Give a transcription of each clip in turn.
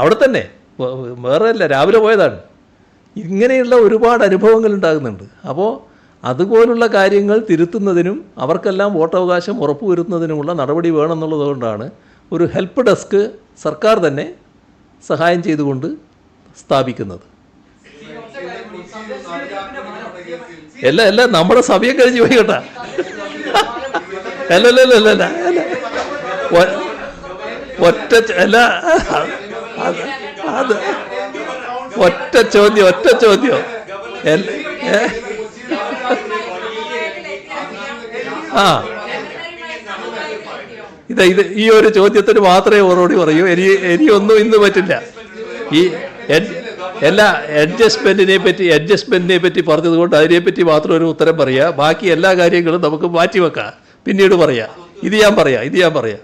അവിടെ തന്നെ. വേറെ അല്ല രാവിലെ പോയതാണ്. ഇങ്ങനെയുള്ള ഒരുപാട് അനുഭവങ്ങൾ ഉണ്ടാകുന്നുണ്ട്. അപ്പോൾ അതുപോലുള്ള കാര്യങ്ങൾ തിരുത്തുന്നതിനും അവർക്കെല്ലാം വോട്ടവകാശം ഉറപ്പുവരുത്തുന്നതിനുമുള്ള നടപടി വേണമെന്നുള്ളതുകൊണ്ടാണ് ഒരു ഹെൽപ്പ് ഡെസ്ക് സർക്കാർ തന്നെ സഹായം ചെയ്തുകൊണ്ട് സ്ഥാപിക്കുന്നത്. അല്ല അല്ല നമ്മുടെ സമയം കഴിഞ്ഞ് പോയി കേട്ടാ. അല്ല അല്ല അല്ല അല്ല ഒറ്റ അല്ല. അത് ഒറ്റ ചോദ്യം ഒറ്റ ചോദ്യം? ആ. ഇത് ഇത് ഈ ഒരു ചോദ്യത്തിന് മാത്രമേ മറുപടി പറയൂ. എനി ഇനിയൊന്നും ഇന്ന് പറ്റില്ല. ഈ എല്ലാ അഡ്ജസ്റ്റ്മെന്റിനെ പറ്റി അഡ്ജസ്റ്റ്മെന്റിനെ പറ്റി പറഞ്ഞതുകൊണ്ട് അതിനെപ്പറ്റി മാത്രം ഒരു ഉത്തരം പറയാ. ബാക്കി എല്ലാ കാര്യങ്ങളും നമുക്ക് മാറ്റി വെക്കാം. പിന്നീട് പറയാം. ഇത് ഞാൻ പറയാം ഇത് ഞാൻ പറയാം.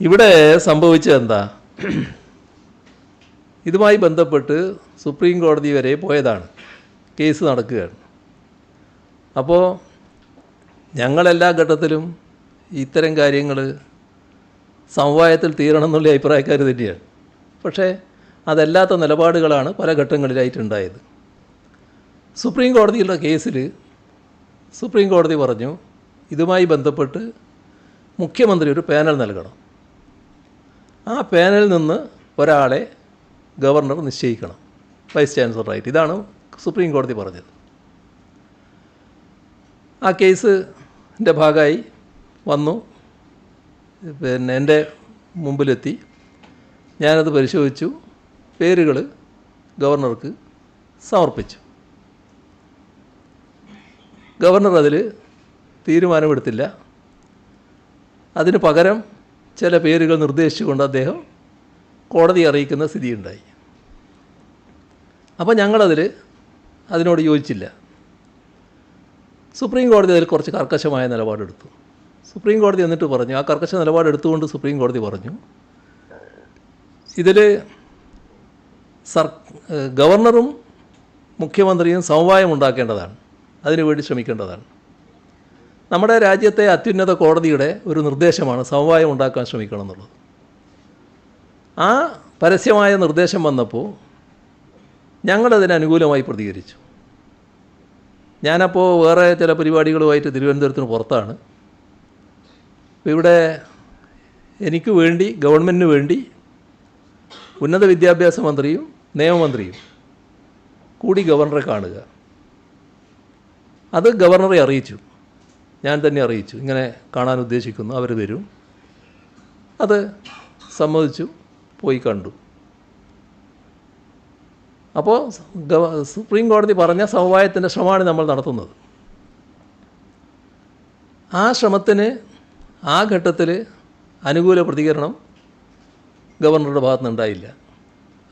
ഇവിടെ സംഭവിച്ചത് എന്താ ഇതുമായി ബന്ധപ്പെട്ട് സുപ്രീം കോടതി വരെ പോയതാണ്. കേസ് നടക്കുകയാണ്. അപ്പോൾ ഞങ്ങളെല്ലാ ഘട്ടത്തിലും ഇത്തരം കാര്യങ്ങൾ സമവായത്തിൽ തീരണം എന്നുള്ള അഭിപ്രായക്കാർ തന്നെയാണ് പക്ഷേ അതല്ലാത്ത നിലപാടുകളാണ് പല ഘട്ടങ്ങളിലായിട്ടുണ്ടായത്. സുപ്രീം കോടതിയുടെ കേസിൽ സുപ്രീം കോടതി പറഞ്ഞു ഇതുമായി ബന്ധപ്പെട്ട് മുഖ്യമന്ത്രി ഒരു പാനൽ നൽകണം. ആ പാനലിൽ നിന്ന് ഒരാളെ ഗവർണർ നിശ്ചയിക്കണം. വൈസ് ചാൻസലറായിട്ട്. ഇതാണ് സുപ്രീം കോടതി പറഞ്ഞത്. ആ കേസിന്റെ ഭാഗമായി വന്നു. പിന്നെ എന്റെ മുമ്പിലെത്തി. ഞാനത് പരിശോധിച്ചു. പേരുകൾ ഗവർണർക്ക് സമർപ്പിച്ചു. ഗവർണർ അതിൽ തീരുമാനമെടുത്തില്ല. അതിന് പകരം ചില പേരുകൾ നിർദ്ദേശിച്ചുകൊണ്ട് അദ്ദേഹം കോടതി അറിയിക്കുന്ന സ്ഥിതിയുണ്ടായി. അപ്പോൾ ഞങ്ങളതിൽ അതിനോട് യോജിച്ചില്ല. സുപ്രീം കോടതി അതിൽ കുറച്ച് കർക്കശമായ നിലപാടെടുത്തു. സുപ്രീം കോടതി എന്നിട്ട് പറഞ്ഞു ആ കർക്കശ നിലപാടെടുത്തുകൊണ്ട് സുപ്രീം കോടതി പറഞ്ഞു ഇതിൽ സർ ഗവർണറും മുഖ്യമന്ത്രിയും സമവായം ഉണ്ടാക്കേണ്ടതാണ് അതിനുവേണ്ടി ശ്രമിക്കേണ്ടതാണ്. നമ്മുടെ രാജ്യത്തെ അത്യുന്നത കോടതിയുടെ ഒരു നിർദ്ദേശമാണ് സമവായം ഉണ്ടാക്കാൻ ശ്രമിക്കണം എന്നുള്ളത്. ആ പരസ്യമായ നിർദ്ദേശം വന്നപ്പോൾ ഞങ്ങളതിന് അനുകൂലമായി പ്രതികരിച്ചു. ഞാനപ്പോൾ വേറെ ചില പരിപാടികളുമായിട്ട് തിരുവനന്തപുരത്തിന് പുറത്താണ്. ഇവിടെ എനിക്ക് വേണ്ടി ഗവൺമെന്റിന് വേണ്ടി ഉന്നത വിദ്യാഭ്യാസ മന്ത്രിയും നിയമമന്ത്രിയും കൂടി ഗവർണറെ കാണുക. അത് ഗവർണറെ അറിയിച്ചു. ഞാൻ തന്നെ അറിയിച്ചു. ഇങ്ങനെ കാണാൻ ഉദ്ദേശിക്കുന്നു. അവർ വരും. അത് സമ്മതിച്ചു. പോയി കണ്ടു. അപ്പോൾ സുപ്രീം കോടതി പറഞ്ഞ സമവായത്തിന്റെ ശ്രമമാണ് നമ്മൾ നടത്തുന്നത്. ആ ശ്രമത്തിന് ആ ഘട്ടത്തിൽ അനുകൂല പ്രതികരണം ഗവർണറുടെ ഭാഗത്തു നിന്നുണ്ടായില്ല.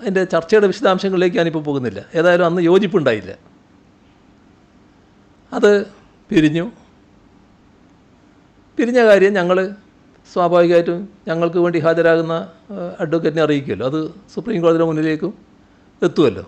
അതിന്റെ ചർച്ചയുടെ വിശദാംശങ്ങളിലേക്ക് ഞാനിപ്പോൾ പോകുന്നില്ല. ഏതായാലും അന്ന് യോജിപ്പുണ്ടായില്ല. അത് പിരിഞ്ഞു. പിരിഞ്ഞ കാര്യം ഞങ്ങൾ സ്വാഭാവികമായിട്ടും ഞങ്ങൾക്ക് വേണ്ടി ഹാജരാകുന്ന അഡ്വക്കേറ്റിനെ അറിയിക്കുമല്ലോ. അത് സുപ്രീം കോടതിയുടെ മുന്നിലേക്കും എത്തുമല്ലോ.